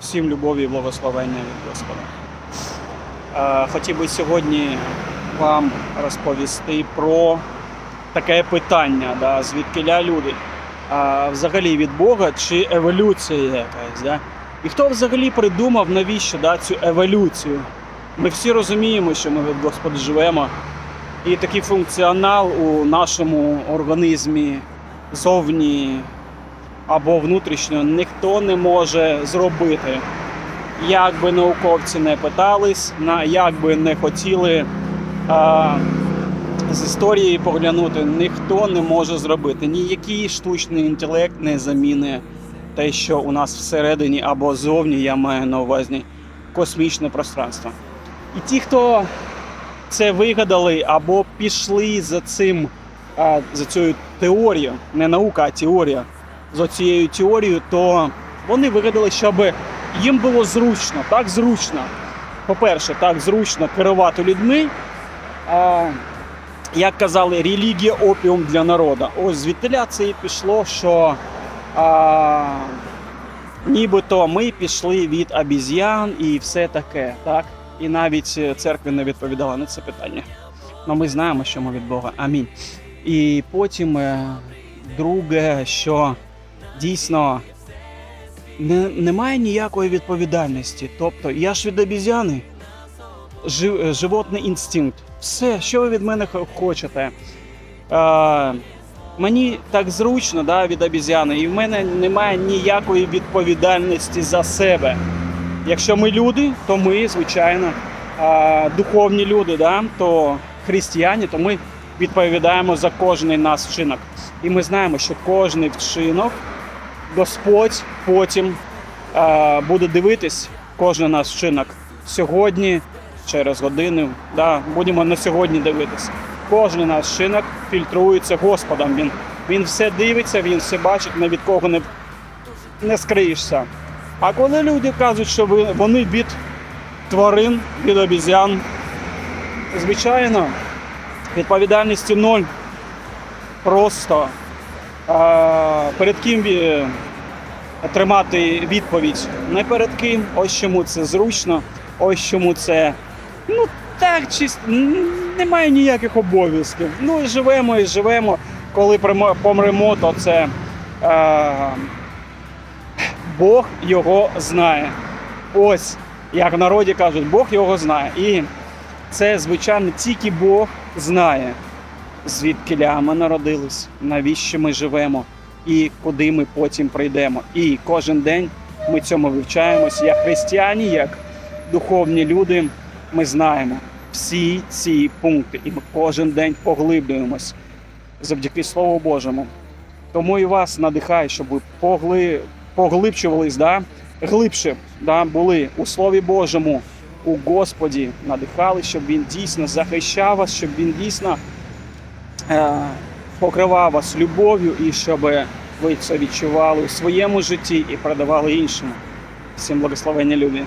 Всім любові і благословення від Господа. Е, Хотів би сьогодні вам розповісти про таке питання, да, звідкиля люди. А, взагалі від Бога чи еволюція якась. Да? І хто взагалі придумав, навіщо да, цю еволюцію? Ми всі розуміємо, що ми від Господа живемо. І такий функціонал у нашому організмі зовні або внутрішньо ніхто не може зробити. Як би науковці не питались, як би не хотіли а, з історії поглянути, ніхто не може зробити. Ніякий штучний інтелект не заміни те, що у нас всередині або зовні, я маю на увазі космічне пространство. І ті, хто це вигадали або пішли за цим, за цією теорією, не наука, а теорія, за цією теорією, то вони вигадали, щоб їм було зручно, так зручно. По-перше, так зручно керувати людьми. А, як казали, релігія опіум для народу. Ось звідтиля це і пішло, що а, нібито ми пішли від обіз'ян і все таке. так? І навіть церква не відповідала на це питання. Ну ми знаємо, що ми від Бога. Амінь. І потім е, друге, що дійсно не, немає ніякої відповідальності. Тобто, я ж від обіз'яни, жив, е, животний інстинкт. Все, що ви від мене хочете. Е, мені так зручно да, від обіз'яни, і в мене немає ніякої відповідальності за себе. Якщо ми люди, то ми, звичайно, духовні люди, да, то християни, то ми відповідаємо за кожний наш вчинок. І ми знаємо, що кожний вчинок Господь потім е, буде дивитись кожен наш вчинок сьогодні, через годину. Да, будемо на сьогодні дивитися. Кожен наш вчинок фільтрується Господом. Він, він все дивиться, він все бачить, ні від кого не, не скриєшся. А коли люди кажуть, що вони від тварин, від обізян, звичайно, відповідальності ноль. Просто а, перед ким ві- тримати відповідь не перед ким, ось чому це зручно, ось чому це ну так чисто немає ніяких обов'язків. Ну живемо, і живемо. Коли помремо, то це е, Бог його знає. Ось як в народі кажуть, Бог його знає. І це, звичайно, тільки Бог знає звідкиля ми народились, навіщо ми живемо і куди ми потім прийдемо. І кожен день ми цьому вивчаємось. Як християні, як духовні люди, ми знаємо всі ці пункти, і ми кожен день поглиблюємось завдяки Слову Божому. Тому і вас надихаю, щоб ви погли... поглибчувались, да? глибше да? були у Слові Божому, у Господі, надихали, щоб він дійсно захищав вас, щоб він дійсно е, покривав вас любов'ю і щоб ви це відчували у своєму житті і передавали іншому. Всім благословення любі.